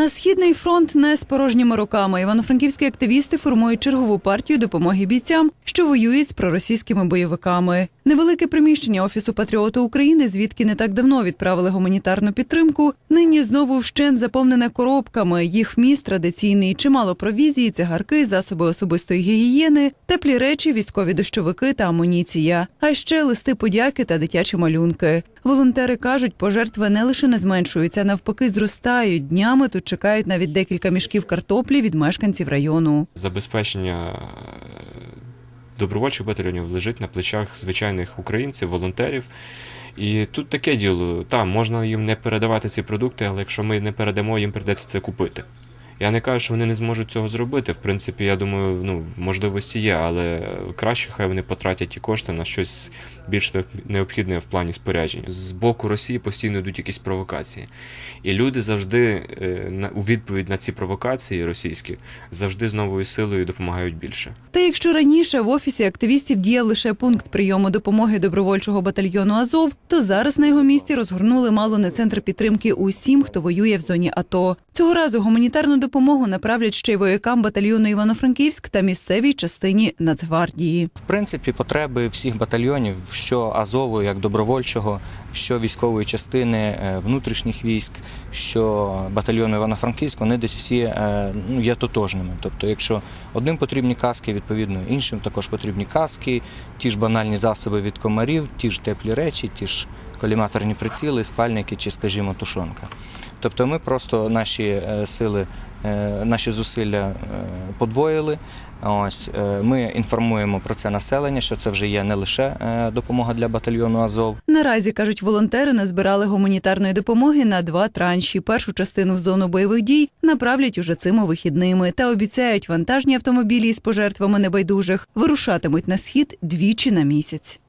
На східний фронт не з порожніми руками. Івано-франківські активісти формують чергову партію допомоги бійцям, що воюють з проросійськими бойовиками. Невелике приміщення офісу Патріоту України, звідки не так давно відправили гуманітарну підтримку. Нині знову вщент заповнене коробками. Їх вміст традиційний, чимало провізії, цигарки, засоби особистої гігієни, теплі речі, військові дощовики та амуніція. А ще листи подяки та дитячі малюнки. Волонтери кажуть, пожертви не лише не зменшуються, навпаки, зростають. Днями тут чекають навіть декілька мішків картоплі від мешканців району. Забезпечення е, добровольчих батальйонів лежить на плечах звичайних українців, волонтерів. І тут таке діло. Там можна їм не передавати ці продукти, але якщо ми не передамо, їм придеться це купити. Я не кажу, що вони не зможуть цього зробити. В принципі, я думаю, ну, можливості є, але краще хай вони потратять ті кошти на щось більш необхідне в плані спорядження. З боку Росії постійно йдуть якісь провокації. І люди завжди е, у відповідь на ці провокації російські завжди з новою силою допомагають більше. Та якщо раніше в офісі активістів діяв лише пункт прийому допомоги добровольчого батальйону Азов, то зараз на його місці розгорнули мало не центр підтримки усім, хто воює в зоні АТО. Цього разу гуманітарну допомогу направлять ще й воякам батальйону Івано-Франківськ та місцевій частині Нацгвардії. В принципі, потреби всіх батальйонів, що Азову як добровольчого, що військової частини е, внутрішніх військ, що батальйону Івано-Франківськ, вони десь всі е, ну, є тотожними. Тобто, якщо одним потрібні каски, відповідно іншим також потрібні каски, ті ж банальні засоби від комарів, ті ж теплі речі, ті ж коліматорні приціли, спальники чи, скажімо, тушонка. Тобто ми просто наші е, сили, е, наші зусилля е, подвоїли. Ось ми інформуємо про це населення, що це вже є не лише допомога для батальйону Азов, Наразі кажуть, волонтери назбирали гуманітарної допомоги на два транші. Першу частину в зону бойових дій направлять уже цими вихідними та обіцяють вантажні автомобілі із пожертвами небайдужих вирушатимуть на схід двічі на місяць.